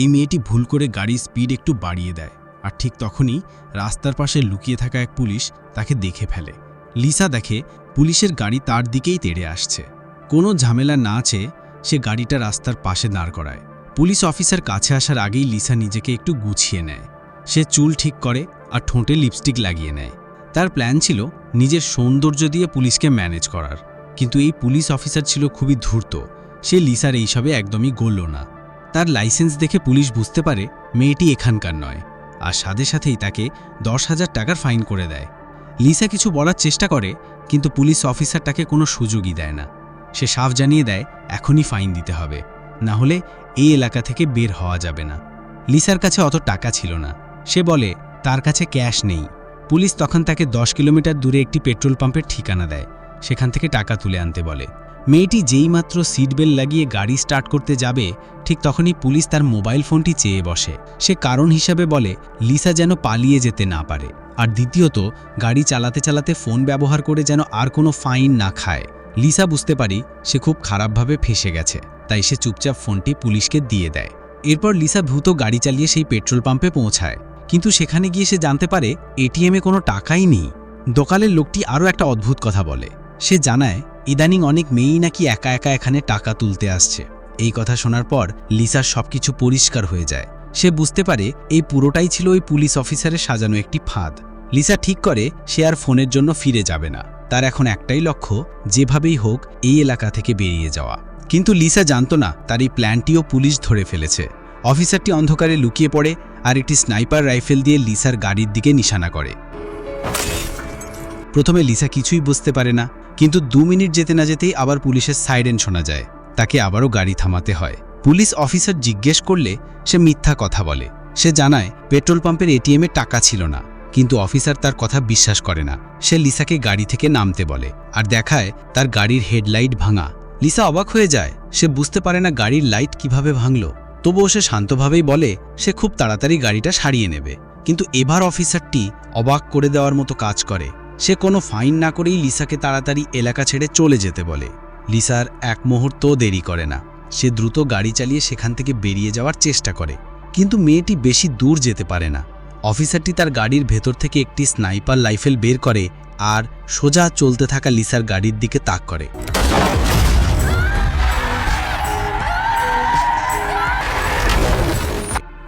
এই মেয়েটি ভুল করে গাড়ির স্পিড একটু বাড়িয়ে দেয় আর ঠিক তখনই রাস্তার পাশে লুকিয়ে থাকা এক পুলিশ তাকে দেখে ফেলে। লিসা দেখে পুলিশের গাড়ি তার দিকেই তেড়ে আসছে। কোনো ঝামেলা না চেয়ে সে গাড়িটা রাস্তার পাশে দাঁড় করায়। পুলিশ অফিসার কাছে আসার আগেই লিসা নিজেকে একটু গুছিয়ে নেয়। সে চুল ঠিক করে আর ঠোঁটে লিপস্টিক লাগিয়ে নেয়। তার প্ল্যান ছিল নিজের সৌন্দর্য দিয়ে পুলিশকে ম্যানেজ করার। কিন্তু এই পুলিশ অফিসার ছিল খুবই ধূর্ত। সে লিসার এইসবে একদমই গলল না। তার লাইসেন্স দেখে পুলিশ বুঝতে পারে মেয়েটি এখানকার নয় আর সাথে সাথেই তাকে দশ হাজার টাকার ফাইন করে দেয়। লিসা কিছু বলার চেষ্টা করে, কিন্তু পুলিশ অফিসার তাকে কোনো সুযোগই দেয় না। সে সাফ জানিয়ে দেয়, এখনই ফাইন দিতে হবে। না হলে এই এলাকা থেকে বের হওয়া যাবে না। লিসার কাছে অত টাকা ছিল না। সে বলে, তার কাছে ক্যাশ নেই। পুলিশ তখন তাকে দশ কিলোমিটার দূরে একটি পেট্রোল পাম্পের ঠিকানা দেয়। সেখান থেকে টাকা তুলে আনতে বলে। মেয়েটি যেইমাত্র সিট বেল্ট লাগিয়ে গাড়ি স্টার্ট করতে যাবে, ঠিক তখনই পুলিশ তার মোবাইল ফোনটি চেয়ে বসে। সে কারণ হিসাবে বলে, লিসা যেন পালিয়ে যেতে না পারে। আর দ্বিতীয়ত, গাড়ি চালাতে চালাতে ফোন ব্যবহার করে যেন আর কোনো ফাইন না খায়। লিসা বুঝতে পারি, সে খুব খারাপভাবে ফেসে গেছে, তাই সে চুপচাপ ফোনটি পুলিশকে দিয়ে দেয়। এরপর লিসা ভূত গাড়ি চালিয়ে সেই পেট্রোল পাম্পে পৌঁছায়। কিন্তু সেখানে গিয়ে সে জানতে পারে এটিএমে কোনো টাকাই নেই। দোকানের লোকটি আরও একটা অদ্ভুত কথা বলে। সে জানায়, ইদানিং অনেক মেয়েই নাকি একা একা এখানে টাকা তুলতে আসছে। এই কথা শোনার পর লিসার সবকিছু পরিষ্কার হয়ে যায়। সে বুঝতে পারে এই পুরোটাই ছিল ওই পুলিশ অফিসারের সাজানো একটি ফাঁদ। লিসা ঠিক করে সে আর ফোনের জন্য ফিরে যাবে না। তার এখন একটাই লক্ষ্য, যেভাবেই হোক এই এলাকা থেকে বেরিয়ে যাওয়া। কিন্তু লিসা জানত না তার এই প্ল্যানটিও পুলিশ ধরে ফেলেছে। অফিসারটি অন্ধকারে লুকিয়ে পড়ে আর একটি স্নাইপার রাইফেল দিয়ে লিসার গাড়ির দিকে নিশানা করে। প্রথমে লিসা কিছুই বুঝতে পারে না। কিন্তু দু মিনিট যেতে না যেতেই আবার পুলিশের সাইরেন শোনা যায়। তাকে আবারও গাড়ি থামাতে হয়। পুলিশ অফিসার জিজ্ঞেস করলে সে মিথ্যা কথা বলে। সে জানায়, পেট্রোল পাম্পের এটিএমে টাকা ছিল না। কিন্তু অফিসার তার কথা বিশ্বাস করে না। সে লিসাকে গাড়ি থেকে নামতে বলে আর দেখায় তার গাড়ির হেডলাইট ভাঙা। লিসা অবাক হয়ে যায়। সে বুঝতে পারে না গাড়ির লাইট কীভাবে ভাঙল। তবুও সে শান্তভাবেই বলে, সে খুব তাড়াতাড়ি গাড়িটা সারিয়ে নেবে। কিন্তু এবার অফিসারটি অবাক করে দেওয়ার মতো কাজ করে। সে কোনো ফাইন না করেই লিসাকে তাড়াতাড়ি এলাকা ছেড়ে চলে যেতে বলে। লিসার এক মুহূর্তও দেরি করে না। সে দ্রুত গাড়ি চালিয়ে সেখান থেকে বেরিয়ে যাওয়ার চেষ্টা করে। কিন্তু মেয়েটি বেশি দূর যেতে পারে না। অফিসারটি তার গাড়ির ভেতর থেকে একটি স্নাইপার রাইফেল বের করে আর সোজা চলতে থাকা লিসার গাড়ির দিকে তাক করে।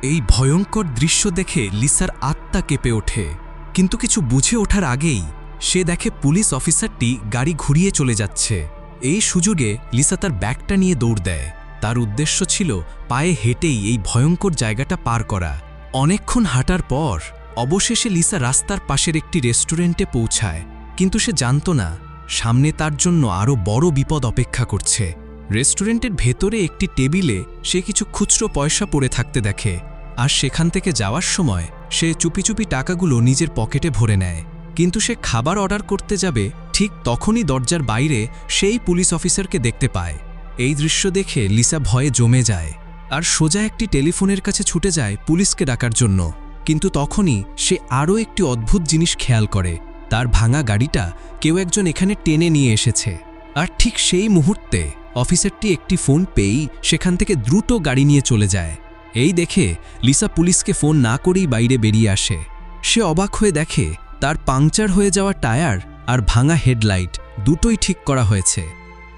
এই ভয়ঙ্কর দৃশ্য দেখে লিসার আত্মা কেঁপে ওঠে। কিন্তু কিছু বুঝে ওঠার আগেই সে দেখে পুলিশ অফিসারটি গাড়ি ঘুরিয়ে চলে যাচ্ছে। এই সুযোগে লিসা তার ব্যাগটা নিয়ে দৌড় দেয়। তার উদ্দেশ্য ছিল পায়ে হেঁটেই এই ভয়ঙ্কর জায়গাটা পার করা। অনেকক্ষণ হাঁটার পর অবশেষে লিসা রাস্তার পাশের একটি রেস্টুরেন্টে পৌঁছায়। কিন্তু সে জানত না, সামনে তার জন্য আরও বড় বিপদ অপেক্ষা করছে। রেস্টুরেন্টের ভেতরে একটি টেবিলে সে কিছু খুচরো পয়সা পড়ে থাকতে দেখে। আর সেখান থেকে যাওয়ার সময় সে চুপি চুপি টাকাগুলো নিজের পকেটে ভরে নেয়। কিন্তু সে খাবার অর্ডার করতে যাবে, ঠিক তখনই দরজার বাইরে সেই পুলিশ অফিসারকে দেখতে পায়। এই দৃশ্য দেখে লিসা ভয়ে জমে যায়। আর সোজা একটি টেলিফোনের কাছে ছুটে যায় পুলিশকে ডাকার জন্য। কিন্তু তখনই সে আরও একটি অদ্ভুত জিনিস খেয়াল করে। তার ভাঙা গাড়িটা কেউ একজন এখানে টেনে নিয়ে এসেছে। আর ঠিক সেই মুহূর্তে অফিসারটি একটি ফোন পেয়েই সেখান থেকে দ্রুত গাড়ি নিয়ে চলে যায়। এই দেখে লিসা পুলিশকে ফোন না করেই বাইরে বেরিয়ে আসে। সে অবাক হয়ে দেখে তার পাংচার হয়ে যাওয়া টায়ার আর ভাঙা হেডলাইট দুটোই ঠিক করা হয়েছে।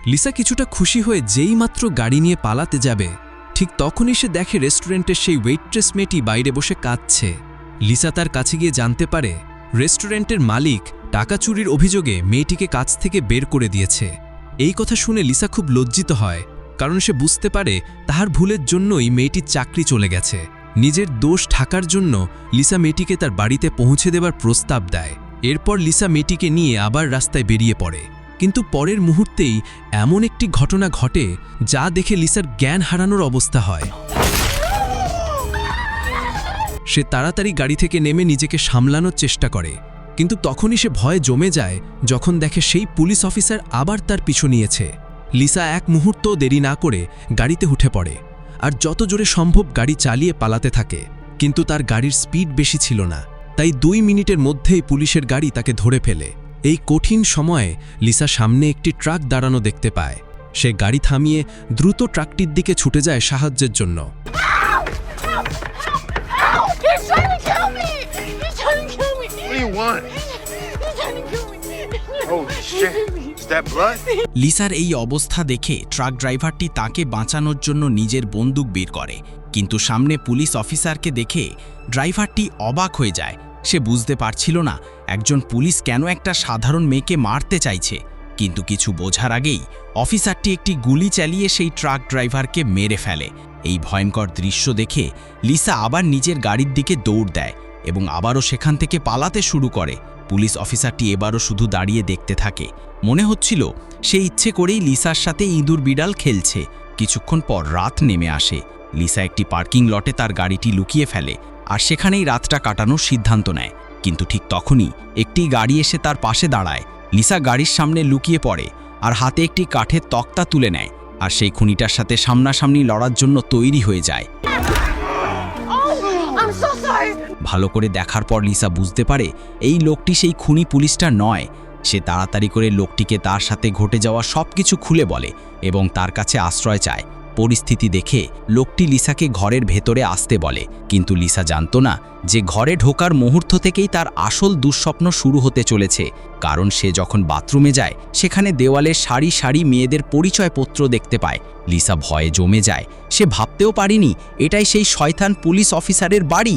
লিসা কিছুটা খুশি হয়ে যেই মাত্র গাড়ি নিয়ে পালাতে যাবে, ঠিক তখনই সে দেখে রেস্টুরেন্টের সেই ওয়েট্রেস মেয়েটি বাইরে বসে কাঁদছে। লিসা তার কাছে গিয়ে জানতে পারে, রেস্টুরেন্টের মালিক টাকা চুরির অভিযোগে মেয়েটিকে কাছ থেকে বের করে দিয়েছে। এই কথা শুনে লিসা খুব লজ্জিত হয়, কারণ সে বুঝতে পারে তাহার ভুলের জন্যই মেয়েটির চাকরি চলে গেছে। নিজের দোষ ঢাকার জন্য লিসা মেটিকে তার বাড়িতে পৌঁছে দেবার প্রস্তাব দেয়। এরপর লিসা মেটিকে নিয়ে আবার রাস্তায় বেরিয়ে পড়ে। কিন্তু পরের মুহূর্তেই এমন একটি ঘটনা ঘটে যা দেখে লিসার জ্ঞান হারানোর অবস্থা হয়। সে তাড়াতাড়ি গাড়ি থেকে নেমে নিজেকে সামলানোর চেষ্টা করে। কিন্তু তখনই সে ভয়ে জমে যায় যখন দেখে সেই পুলিশ অফিসার আবার তার পিছু নিয়েছে। লিসা এক মুহূর্ত দেরি না করে গাড়িতে উঠে পড়ে। আর যত জোরে সম্ভব গাড়ি চালিয়ে পালাতে থাকে। কিন্তু তার গাড়ির স্পিড বেশি ছিল না। তাই দুই মিনিটের মধ্যেই পুলিশের গাড়ি তাকে ধরে ফেলে। এই কঠিন সময়ে লিসা সামনে একটি ট্রাক দাঁড়ানো দেখতে পায়। সে গাড়ি থামিয়ে দ্রুত ট্রাকটির দিকে ছুটে যায় সাহায্যের জন্য। Oh, shit. লিসার এই অবস্থা দেখে ট্রাক ড্রাইভারটি তাকে বাঁচানোর জন্য নিজের বন্দুক বের করে। কিন্তু সামনে পুলিশ অফিসারকে দেখে ড্রাইভারটি অবাক হয়ে যায়। সে বুঝতে পারছিল না, একজন পুলিশ কেন একটা সাধারণ মেয়েকে মারতে চাইছে। কিন্তু কিছু বোঝার আগেই অফিসারটি একটি গুলি চালিয়ে সেই ট্রাক ড্রাইভারকে মেরে ফেলে। এই ভয়ঙ্কর দৃশ্য দেখে লিসা আবার নিজের গাড়ির দিকে দৌড় দেয় এবং আবারও সেখান থেকে পালাতে শুরু করে। পুলিশ অফিসারটি এবারও শুধু দাঁড়িয়ে দেখতে থাকে। মনে হচ্ছিল সে ইচ্ছে করেই লিসার সাথে ইঁদুর বিড়াল খেলছে। কিছুক্ষণ পর রাত নেমে আসে। লিসা একটি পার্কিং লটে তার গাড়িটি লুকিয়ে ফেলে আর সেখানেই রাতটা কাটানোর সিদ্ধান্ত নেয়। কিন্তু ঠিক তখনই একটি গাড়ি এসে তার পাশে দাঁড়ায়। লিসা গাড়ির সামনে লুকিয়ে পড়ে আর হাতে একটি কাঠের তক্তা তুলে নেয় আর সেই খুনিটার সাথে সামনাসামনি লড়ার জন্য তৈরি হয়ে যায়. ভালো করে দেখার পর লিসা বুঝতে পারে এই লোকটি সেই খুনি পুলিশটা নয়। সে তাড়াতাড়ি করে লোকটিকে তার সাথে ঘটে যাওয়া সব কিছু খুলে বলে এবং তার কাছে আশ্রয় চায়। পরিস্থিতি দেখে লোকটি লিসাকে ঘরের ভেতরে আসতে বলে। কিন্তু লিসা জানতো না যে ঘরে ঢোকার মুহূর্ত থেকেই তার আসল দুঃস্বপ্ন শুরু হতে চলেছে। কারণ সে যখন বাথরুমে যায়, সেখানে দেওয়ালে সারি সারি মেয়েদের পরিচয়পত্র দেখতে পায়। লিসা ভয়ে জমে যায়। সে ভাবতেও পারিনি, এটাই সেই শয়তান পুলিশ অফিসারের বাড়ি?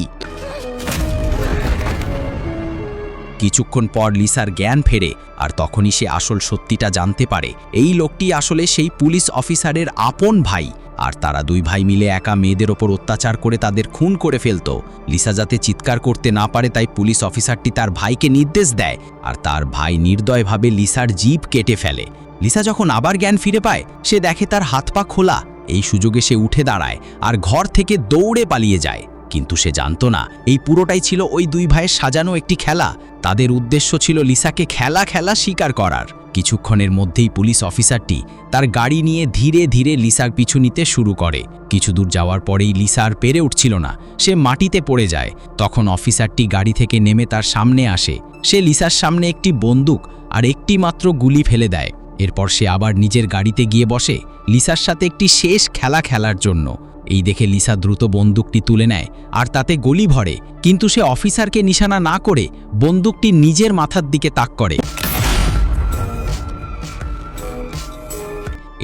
কিছুক্ষণ পর লিসার জ্ঞান ফেরে আর তখনই সে আসল সত্যিটা জানতে পারে। এই লোকটি আসলে সেই পুলিশ অফিসারের আপন ভাই আর তারা দুই ভাই মিলে একা মেয়েদের ওপর অত্যাচার করে তাদের খুন করে ফেলতো। লিসা যাতে চিৎকার করতে না পারে তাই পুলিশ অফিসারটি তার ভাইকে নির্দেশ দেয় আর তার ভাই নির্দয়ভাবে লিসার জিভ কেটে ফেলে। লিসা যখন আবার জ্ঞান ফিরে পায়, সে দেখে তার হাত পা খোলা। এই সুযোগে সে উঠে দাঁড়ায় আর ঘর থেকে দৌড়ে পালিয়ে যায়। কিন্তু সে জানতো না, এই পুরোটাই ছিল ওই দুই ভাইয়ের সাজানো একটি খেলা। তাদের উদ্দেশ্য ছিল লিসাকে খেলা খেলা স্বীকার করার। কিছুক্ষণের মধ্যেই পুলিশ অফিসারটি তার গাড়ি নিয়ে ধীরে ধীরে লিসার পিছু নিতে শুরু করে। কিছু দূর যাওয়ার পরেই লিসা আর পেরে উঠছিল না। সে মাটিতে পড়ে যায়। তখন অফিসারটি গাড়ি থেকে নেমে তার সামনে আসে। সে লিসার সামনে একটি বন্দুক আর একটি মাত্র গুলি ফেলে দেয়। এরপর সে আবার নিজের গাড়িতে গিয়ে বসে। লিসার সাথে একটি শেষ খেলা খেলার জন্য। এই দেখে লিসা দ্রুত বন্দুকটি তুলে নেয়, আর তাতে গলি ভরে, কিন্তু সে অফিসারকে নিশানা না করে বন্দুকটি নিজের মাথার দিকে তাক করে।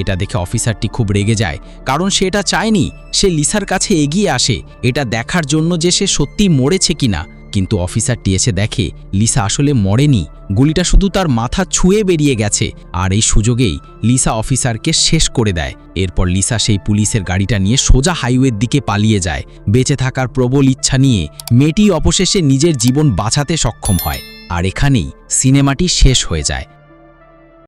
এটা দেখে অফিসারটি খুব রেগে যায়, কারণ সেটা চায়নি, সে লিসার কাছে এগিয়ে আসে, এটা দেখার জন্য যে সে সত্যি মরেছে কিনা। কিন্তু অফিসারটি এসে দেখে, লিসা আসলে মরেনি। গুলিটা শুধু তার মাথা ছুঁয়ে বেরিয়ে গেছে। আর এই সুযোগেই লিসা অফিসারকে শেষ করে দেয়। এরপর লিসা সেই পুলিশের গাড়িটা নিয়ে সোজা হাইওয়ের দিকে পালিয়ে যায়। বেঁচে থাকার প্রবল ইচ্ছা নিয়ে মেয়েটি অবশেষে নিজের জীবন বাঁচাতে সক্ষম হয়। আর এখানেই সিনেমাটি শেষ হয়ে যায়।